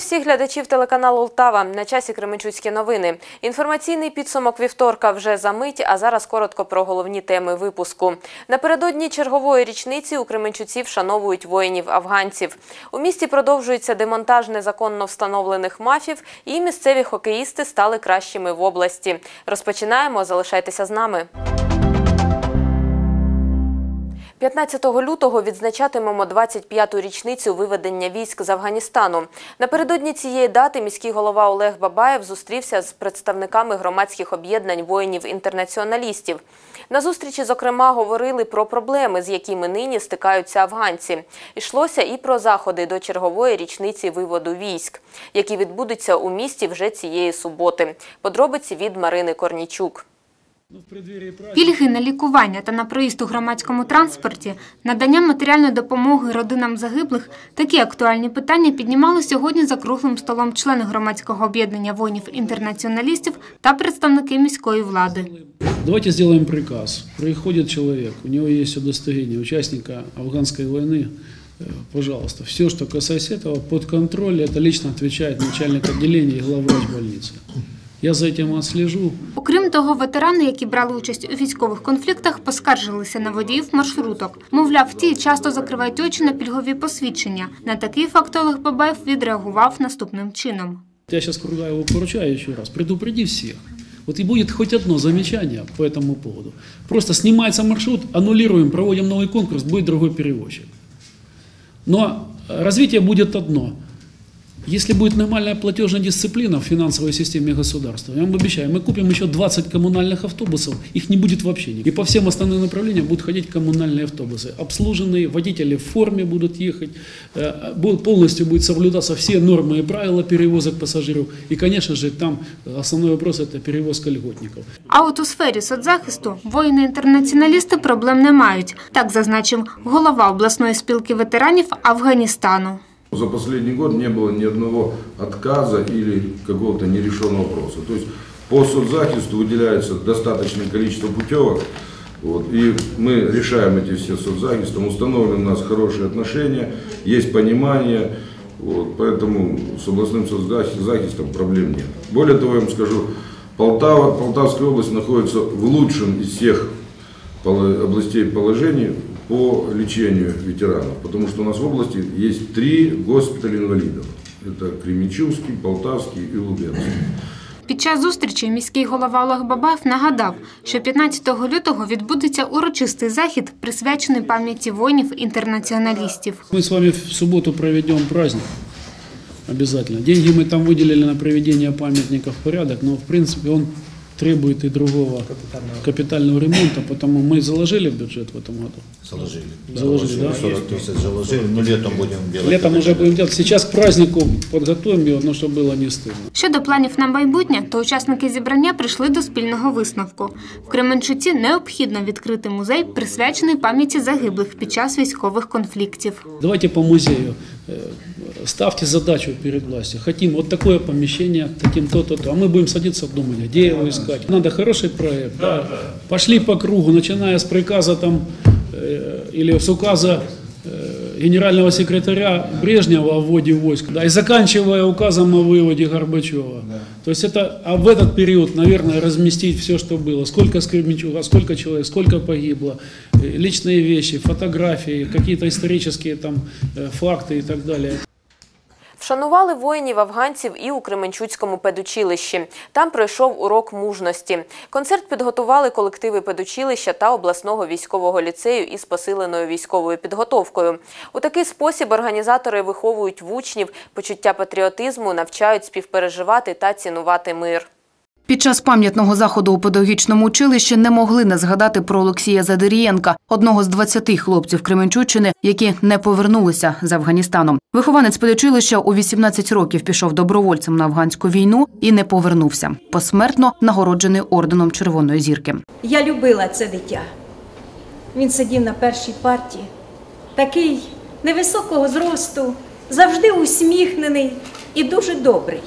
всіх глядачів телеканалу Лтава. На часі Кременчуцькі новини. Інформаційний підсумок вівторка вже за мить, а зараз коротко про головні теми випуску. Напередодні чергової річниці у Кременчуці вшановують воїнів-афганців. У місті продовжується демонтаж незаконно встановлених мафів і місцеві хокеїсти стали кращими в області. Розпочинаємо, залишайтеся з нами. 15 лютого відзначатимемо 25-ту річницю виведення військ з Афганістану. Напередодні цієї дати міський голова Олег Бабаєв зустрівся з представниками громадських об'єднань воїнів-інтернаціоналістів. На зустрічі, зокрема, говорили про проблеми, з якими нині стикаються афганці. Йшлося і про заходи до чергової річниці виводу військ, які відбудуться у місті вже цієї суботи. Подробиці від Марини Корнічук. Пільги на лікування та на проїзд у громадському транспорті, надання матеріальної допомоги родинам загиблих – такі актуальні питання піднімали сьогодні за круглим столом члени громадського об'єднання воїнів-інтернаціоналістів та представники міської влади. Давайте сделаем приказ. Приходит человек, у него есть удостоверение участника афганской войны. Э, Пожалуйста, все, что касается этого, под контроль, это лично отвечает начальник отделения и главврач больницы. Я за этим отслежу. Окрім того, ветерани, які брали участь у військових конфліктах, поскаржилися на водіїв маршруток. Мовляв, ті часто закривають очі на пільгові посвідчення. На такий факт Олег Бабаєв відреагував наступним чином. Я сейчас Кругаеву поручаю еще раз, предупреди всех. Вот и будет хоть одно замечание по этому поводу. Просто снимается маршрут, аннулируем, проводим новый конкурс, будет другой перевозчик. Но развитие будет одно. Если будет нормальная платежная дисциплина в финансовой системе государства, я вам обещаю, мы купим еще 20 коммунальных автобусов, их не будет вообще. И по всем основным направлениям будут ходить коммунальные автобусы. Обслуженные, водители в форме будут ехать, э, будут- полностью будут соблюдаться все нормы и правила перевозок пассажиров. И, конечно же, там основной вопрос – это перевозка льготников. А от у сфері соцзахисту воїни-інтернаціоналісти проблем не мають. Так зазначив голова обласної спілки ветеранів Афганістану. За последний год не было ни одного отказа или какого-то нерешенного вопроса. То есть по соцзахисту выделяется достаточное количество путевок, вот, и мы решаем эти все соцзахистом, установлены у нас хорошие отношения, есть понимание, вот, поэтому с областным соцзахистом проблем нет. Более того, я вам скажу, Полтава, Полтавская область находится в лучшем из всех областей положений по лечению ветеранов, потому что у нас в области есть три госпиталя инвалидов. Это Кременчугский, Полтавский и Лубенский. Під час зустрічі міський голова Олег Бабаєв нагадав, що 15 лютого відбудеться урочистий захід, присвячений пам'яті воїнів-інтернаціоналістів. Мы с вами в субботу проведем праздник. Обязательно. Деньги мы там выделили на проведение памятников в порядок, но в принципе он требует и другого капитального, ремонта, потому мы заложили в бюджет в этом году. Заложили. Заложили, да? 40 тысяч заложили, ну летом будем делать. Летом уже будем делать. Сейчас к празднику подготовим его, но чтобы было не стыдно. Щодо планів на майбутнє, то учасники зібрання прийшли до спільного висновку. В Кременчуці необхідно відкрити музей, присвячений пам'яті загиблих під час військових конфліктів. Давайте по музею. э, Ставьте задачу перед властью. Хотим вот такое помещение, таким то-то, то. А мы будем садиться думать, где его искать. Надо хороший проект. Да. Пошли по кругу, начиная с приказа там э, или с указа э, генерального секретаря Брежнева о вводе войск, да, и заканчивая указом о выводе Горбачева. То есть это, а в этот период, наверное, разместить все, что было. Сколько с Кременчуга, сколько человек, сколько погибло, э, личные вещи, фотографии, какие-то исторические там э, факты и так далее. Вшанували воїнів-афганців і у Кременчуцькому педучилищі. Там пройшов урок мужності. Концерт підготували колективи педучилища та обласного військового ліцею із посиленою військовою підготовкою. У такий спосіб організатори виховують в учнів почуття патріотизму, навчають співпереживати та цінувати мир. Під час пам'ятного заходу у педагогічному училищі не могли не згадати про Олексія Задирієнка, одного з 20 хлопців Кременчуччини, які не повернулися з Афганістану. Вихованець педучилища у 18 років пішов добровольцем на афганську війну і не повернувся. Посмертно нагороджений орденом Червоної зірки. Я любила це дитя. Він сидів на першій парті, такий невисокого зросту, завжди усміхнений і дуже добрий.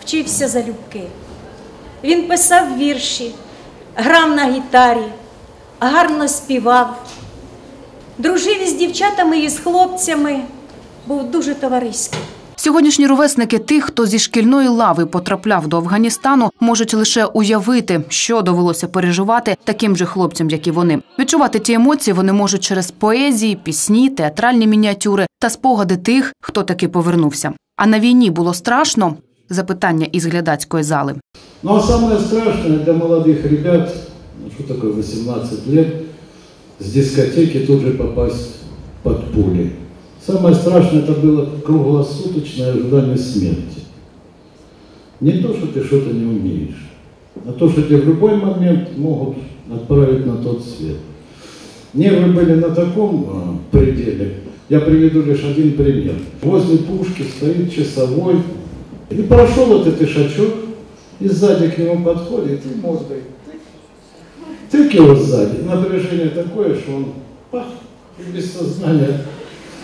Вчився залюбки. Він писав вірші, грав на гітарі, гарно співав, дружив із дівчатами і з хлопцями, був дуже товариський. Сьогоднішні ровесники тих, хто зі шкільної лави потрапляв до Афганістану, можуть лише уявити, що довелося переживати таким же хлопцям, як і вони. Відчувати ті емоції вони можуть через поезії, пісні, театральні мініатюри та спогади тих, хто таки повернувся. А на війні було страшно? Запитання із глядацької зали. Ну а самое страшное для молодых ребят, ну что такое 18 лет, с дискотеки тут же попасть под пули. Самое страшное это было круглосуточное ожидание смерти. Не то, что ты что-то не умеешь, а то, что тебя в любой момент могут отправить на тот свет. Нервы были на таком а, пределе. Я приведу лишь один пример. Возле пушки стоит часовой, и прошел этот ишачок, и сзади к нему подходит, и мордой. Тык его сзади. Напряжение такое, что он пах, и без сознания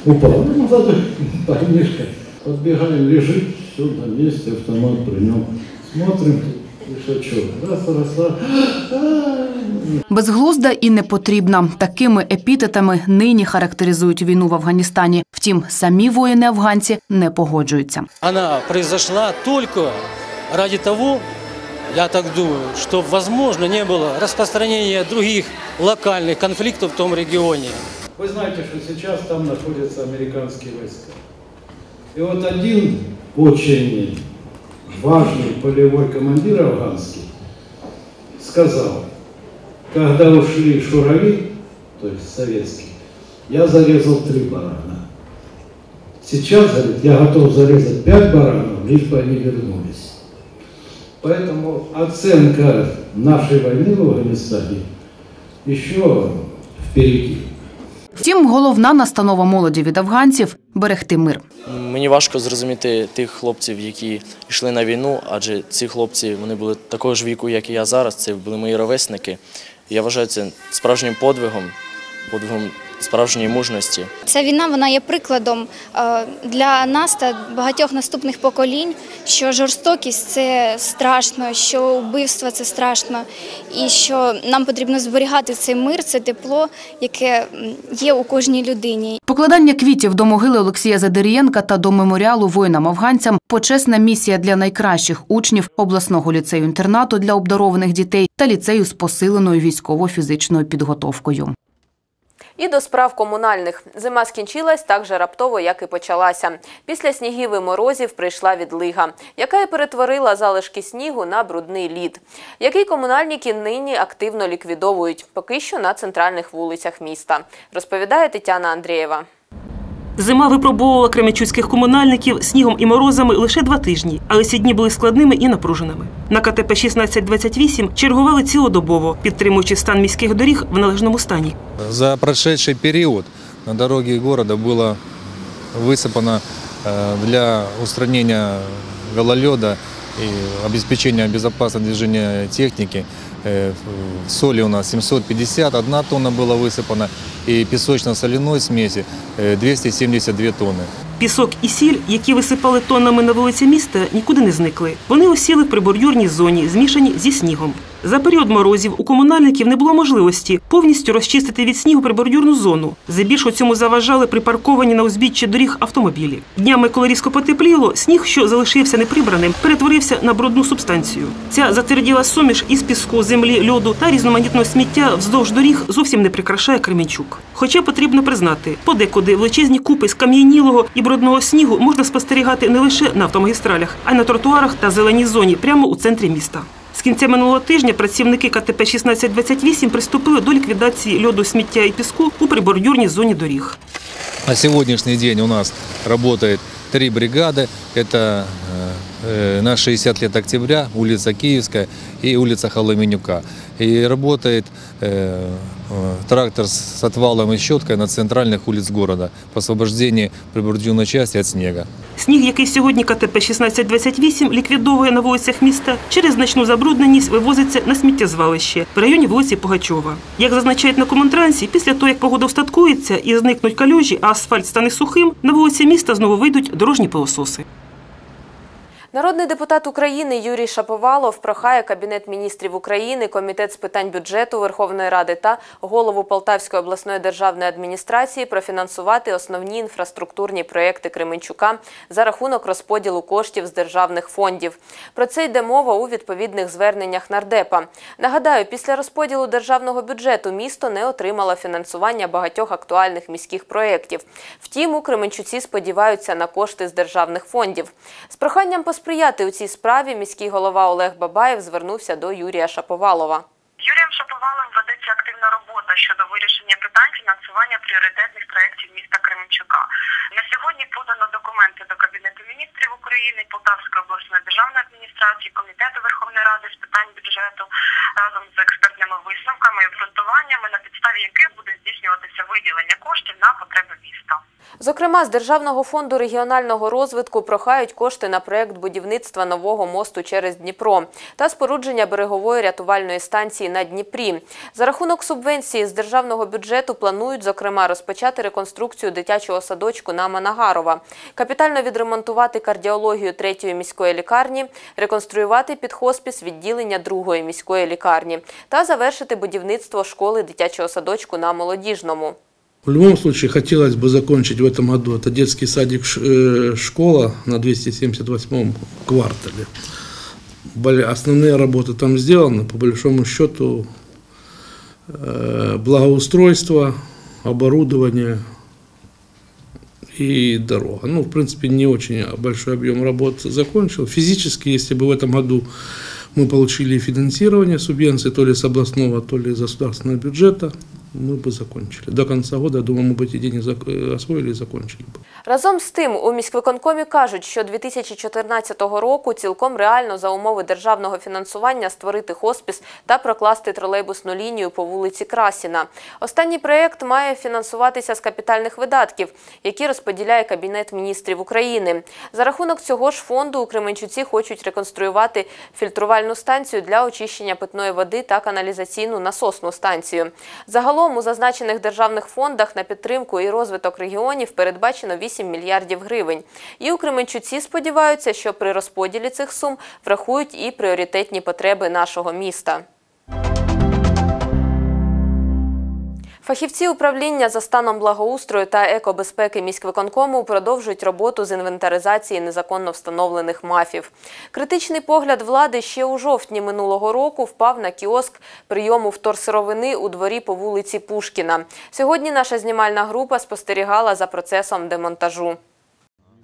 упал. Ну, молодой парнишка. Подбегаем, лежит, все на месте, автомат при нем. Смотрим, ишачок. Раз, раз, раз. А, Безглузда і непотрібна. Такими епітетами нині характеризують війну в Афганістані. Втім, самі воїни-афганці не погоджуються. она произошла только ради того, я так думаю, что возможно не было распространения других локальных конфликтов в том регионе. Вы знаете, что сейчас там находятся американские войска. И вот один очень важный полевой командир афганский сказал, когда ушли шурави, то есть советские, я зарезал три барана. Сейчас, говорит, я готов зарезать пять баранов, лишь бы они вернулись. Поэтому оценка нашей войны в Афганистане еще впереди. Втім, головна настанова молоді від афганців берегти мир. Мені важко зрозуміти тих хлопців, які йшли на війну, адже ці хлопці вони були такого ж віку, як і я зараз. Це були мої ровесники. Я вважаю це справжнім подвигом, подвигом справжньої мужності. Ця війна вона є прикладом е, для нас та багатьох наступних поколінь, що жорстокість це страшно, що вбивство це страшно, і що нам потрібно зберігати цей мир, це тепло, яке є у кожній людині. Покладання квітів до могили Олексія Задирієнка та до меморіалу воїнам-афганцям почесна місія для найкращих учнів обласного ліцею-інтернату для обдарованих дітей та ліцею з посиленою військово-фізичною підготовкою. І до справ комунальних. Зима скінчилась так же раптово, як і почалася. Після снігів і морозів прийшла відлига, яка і перетворила залишки снігу на брудний лід, який комунальники нині активно ліквідовують, поки що на центральних вулицях міста, розповідає Тетяна Андрієва. Зима випробовувала кременчуцьких комунальників снігом і морозами лише два тижні, але ці дні були складними і напруженими. На КТП 1628 чергували цілодобово, підтримуючи стан міських доріг в належному стані. За прошедший период на дороге города было высыпано э, для устранения гололеда и обеспечения безопасного движения техники. Э, в- Соли у нас 750, одна тонна была высыпана, и песочно-соляной смеси э, 272 тонны. Пісок і сіль, які висипали тоннами на вулиці міста, нікуди не зникли. Вони осіли в прибор'юрній зоні, змішані зі снігом. За період морозів у комунальників не було можливості повністю розчистити від снігу прибордюрну зону. Здебільшого цьому заважали припарковані на узбіччі доріг автомобілі. Днями, коли різко потепліло, сніг, що залишився неприбраним, перетворився на брудну субстанцію. Ця затверділа суміш із піску, землі, льоду та різноманітного сміття вздовж доріг зовсім не прикрашає Кременчук. Хоча потрібно признати, подекуди величезні купи скам'янілого і брудного снігу можна спостерігати не лише на автомагістралях, а й на тротуарах та зеленій зоні прямо у центрі міста. З кінця минулого тижня працівники КТП 1628 приступили до ліквідації льоду, сміття і піску у прибордюрній зоні доріг. На сегодняшний день у нас работает три бригады. Это э, на 60 лет октября, улица Киевская и улица Холоменюка. И работает э, э, трактор с отвалом и щеткой на центральных улиц города по освобождению прибордюрной части от снега. Сніг, який сьогодні КТП 1628 ліквідовує на вулицях міста, через значну забрудненість вивозиться на сміттєзвалище в районі вулиці Пугачова. Як зазначають на комунтрансі, після того, як погода встаткується і зникнуть калюжі, а асфальт стане сухим, на вулиці міста знову вийдуть дорожні пилососи. Народний депутат України Юрій Шаповалов прохає Кабінет міністрів України, Комітет з питань бюджету Верховної Ради та голову Полтавської обласної державної адміністрації профінансувати основні інфраструктурні проєкти Кременчука за рахунок розподілу коштів з державних фондів. Про це йде мова у відповідних зверненнях нардепа. Нагадаю, після розподілу державного бюджету місто не отримало фінансування багатьох актуальних міських проєктів. Втім, у Кременчуці сподіваються на кошти з державних фондів. З проханням посприяти у цій справі міський голова Олег Бабаєв звернувся до Юрія Шаповалова. Юрієм Шаповалом ведеться активна робота питань фінансування пріоритетних проєктів міста Кременчука. На сьогодні подано документи до Кабінету міністрів України, Полтавської обласної державної адміністрації, Комітету Верховної Ради з питань бюджету разом з експертними висновками і обґрунтуваннями, на підставі яких буде здійснюватися виділення коштів на потреби міста. Зокрема, з Державного фонду регіонального розвитку прохають кошти на проєкт будівництва нового мосту через Дніпро та спорудження берегової рятувальної станції на Дніпрі. За рахунок субвенції з державного бюджету планують, зокрема, розпочати реконструкцію дитячого садочку на Манагарова, капітально відремонтувати кардіологію третьої міської лікарні, реконструювати під хоспіс відділення другої міської лікарні та завершити будівництво школи дитячого садочку на Молодіжному. В любом случае хотелось бы закончить в этом году. Это детский садик ш- э, школа на 278 квартале. Более- Основные работы там сделаны. По большому счету э, благоустройство, оборудование и дорога. Ну, в принципе, не очень большой объем работ закончил. Физически, если бы в этом году мы получили финансирование субвенции то ли с областного, то ли из государственного бюджета, мы бы закончили. До конца года, я думаю, мы бы эти деньги зак- э, освоили и закончили бы. Разом з тим, у міськвиконкомі кажуть, що 2014 року цілком реально за умови державного фінансування створити хоспіс та прокласти тролейбусну лінію по вулиці Красіна. Останній проєкт має фінансуватися з капітальних видатків, які розподіляє Кабінет міністрів України. За рахунок цього ж фонду у Кременчуці хочуть реконструювати фільтрувальну станцію для очищення питної води та каналізаційну насосну станцію. Загалом у зазначених державних фондах на підтримку і розвиток регіонів передбачено 8 мільярдів гривень. І у Кременчуці сподіваються, що при розподілі цих сум врахують і пріоритетні потреби нашого міста. Фахівці управління за станом благоустрою та екобезпеки міськвиконкому продовжують роботу з інвентаризації незаконно встановлених мафів. Критичний погляд влади ще у жовтні минулого року впав на кіоск прийому вторсировини у дворі по вулиці Пушкіна. Сьогодні наша знімальна група спостерігала за процесом демонтажу.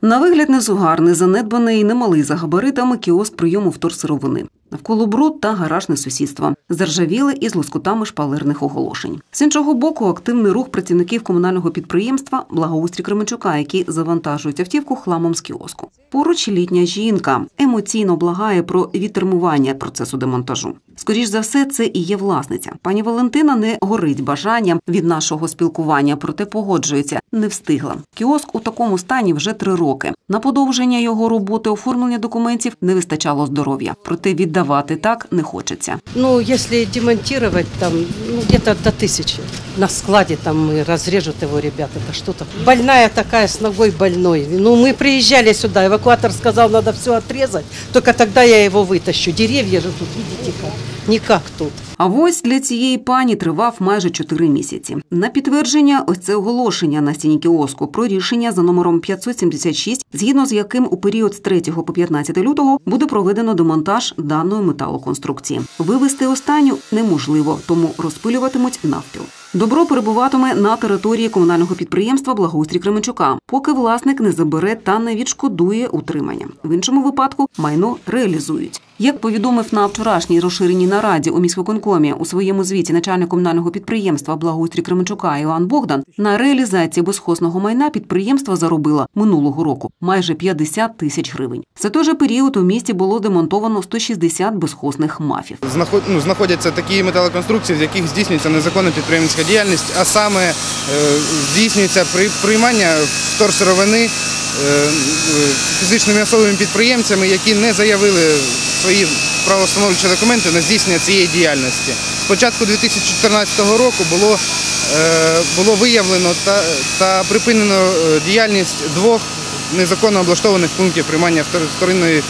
На вигляд незугарний, занедбаний і немалий за габаритами кіоск прийому вторсировини. Навколо бруд та гаражне сусідство, заржавіле із лоскутами шпалерних оголошень. З іншого боку, активний рух працівників комунального підприємства Благоустрій Кременчука, які завантажують автівку хламом з кіоску. Поруч літня жінка емоційно благає про відтермування процесу демонтажу. Скоріш за все, це і є власниця. Пані Валентина не горить бажанням від нашого спілкування, проте погоджується, не встигла. Кіоск у такому стані вже три роки. На подовження його роботи оформлення документів не вистачало здоров'я, проте віддавати так не хочеться. Ну, если демонтировать там, ну, где-то до тысячи. На складе там и разрежут его ребята. Это что-то. Больная такая с ногой больной. Ну, мы приезжали сюда, эвакуатор сказал, надо все отрезать. Только тогда я его вытащу. Деревья же тут, видите как. Не как тут. А ось для цієї пані тривав майже чотири місяці. На підтвердження, ось це оголошення на стіні кіоску про рішення за номером 576, згідно з яким у період з 3 по 15 лютого буде проведено демонтаж даної металоконструкції. Вивести останню неможливо, тому розпилюватимуть навпіл. Добро перебуватиме на території комунального підприємства Благоустрій Кременчука, поки власник не забере та не відшкодує утримання. В іншому випадку майно реалізують. Як повідомив на вчорашній розширеній нараді у міськвиконкомі у своєму звіті начальник комунального підприємства Благоустрій Кременчука Іван Богдан, на реалізації безхозного майна підприємство заробило минулого року майже 50 тисяч гривень. За той же період у місті було демонтовано 160 безхозних мафів. Ну, знаходяться такі металоконструкції, з яких здійснюється незаконна підприємницька діяльність, а саме е, здійснюється при, приймання вторсировини е, фізичними особами підприємцями, які не заявили свої правоустановчі документи на здійснення цієї діяльності. З початку 2014 року було, е, було виявлено та, та припинено е, діяльність двох незаконно облаштованих пунктів приймання втор- вторинної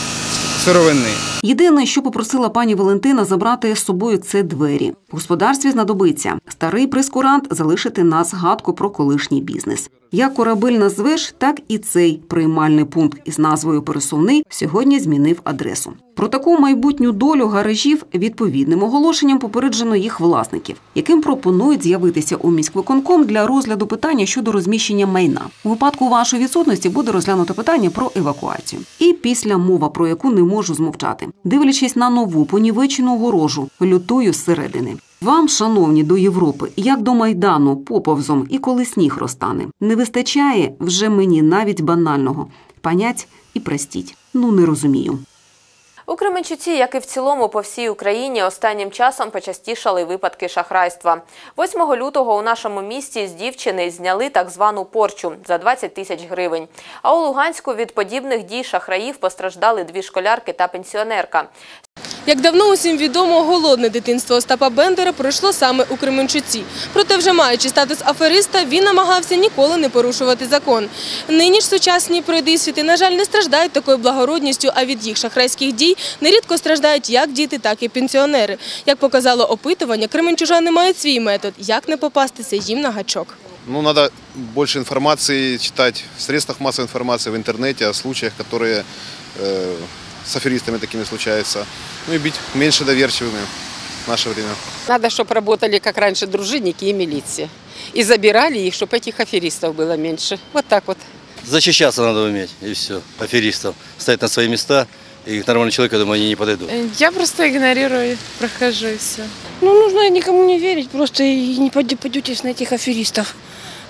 сировини. Єдине, що попросила пані Валентина забрати з собою, це двері. В господарстві знадобиться старий прескурант залишити на згадку про колишній бізнес. Як корабель назвеш, так і цей приймальний пункт із назвою Пересувний сьогодні змінив адресу. Про таку майбутню долю гаражів відповідним оголошенням попереджено їх власників, яким пропонують з'явитися у міськвиконком для розгляду питання щодо розміщення майна. У випадку вашої відсутності буде розглянуто питання про евакуацію. І після мова, про яку не можу змовчати, дивлячись на нову понівечену ворожу лютую зсередини. Вам, шановні, до Європи, як до майдану, поповзом і коли сніг розтане, не вистачає вже мені навіть банального понять і простіть. Ну не розумію. У Кременчуці, як і в цілому по всій Україні, останнім часом почастішали випадки шахрайства. 8 лютого у нашому місті з дівчини зняли так звану порчу за 20 тисяч гривень. А у Луганську від подібних дій шахраїв постраждали дві школярки та пенсіонерка. Як давно усім відомо, голодне дитинство Остапа Бендера пройшло саме у Кременчуці. Проте, вже маючи статус афериста, він намагався ніколи не порушувати закон. Нині ж сучасні пройдисвіти, на жаль, не страждають такою благородністю, а від їх шахрайських дій нерідко страждають як діти, так і пенсіонери. Як показало опитування, кременчужани мають свій метод, як не попастися їм на гачок. Ну, надо больше информации читать в средствах массовой информации, в интернете о случаях, которые э, с аферистами такими случаются. Ну и быть меньше доверчивыми в наше время. Надо, чтобы работали, как раньше, дружинники и милиция. И забирали их, чтобы этих аферистов было меньше. Вот так вот. Защищаться надо уметь, и все, аферистов. Стоять на свои места, и к нормальному человеку, я думаю, они не подойдут. Я просто игнорирую, прохожу и все. Ну, нужно никому не верить, просто и не подетесь на этих аферистов.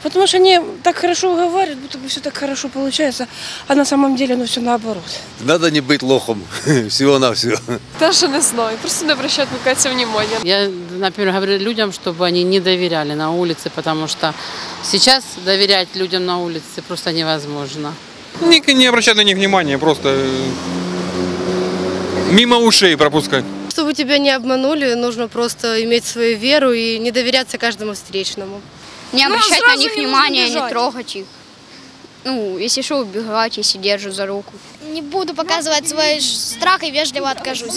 Потому что они так хорошо уговаривают, будто бы все так хорошо получается, а на самом деле оно все наоборот. Надо не быть лохом, всего-навсего. Даже не знаю, просто не обращать на это внимания. Я, например, говорю людям, чтобы они не доверяли на улице, потому что сейчас доверять людям на улице просто невозможно. Не, не обращать на них внимания, просто э, мимо ушей пропускать. Чтобы тебя не обманули, нужно просто иметь свою веру и не доверяться каждому встречному. Не Ну, обращать на сразу них не внимания, не трогать их. Ну, если что, убегать, если держат за руку. Не буду показывать свой ш- страх и вежливо откажусь.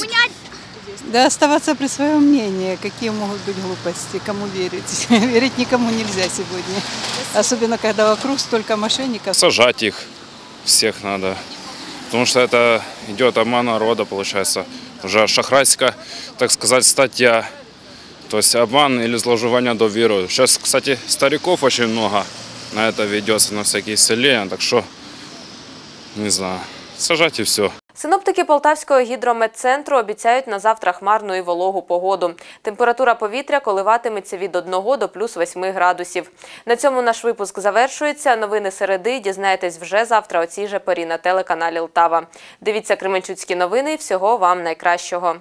Да оставаться при своем мнении. Какие могут быть глупости, кому верить. Верить никому нельзя сегодня. Особенно, когда вокруг столько мошенников. Сажать их всех надо. Потому что это идет обман народа, получается. Уже шахрайская, так сказать, статья. То есть обман или злоуживание доверию. Сейчас, кстати, стариков очень много на это ведется, на всякие селения. Так что, не знаю, сажать и все. Синоптики Полтавського гідрометцентру обіцяють на завтра хмарну і вологу погоду. Температура повітря коливатиметься від 1 до плюс 8 градусів. На цьому наш випуск завершується. Новини середи дізнаєтесь вже завтра о цій же порі на телеканалі Лтава. Дивіться Кременчуцькі новини. Всього вам найкращого.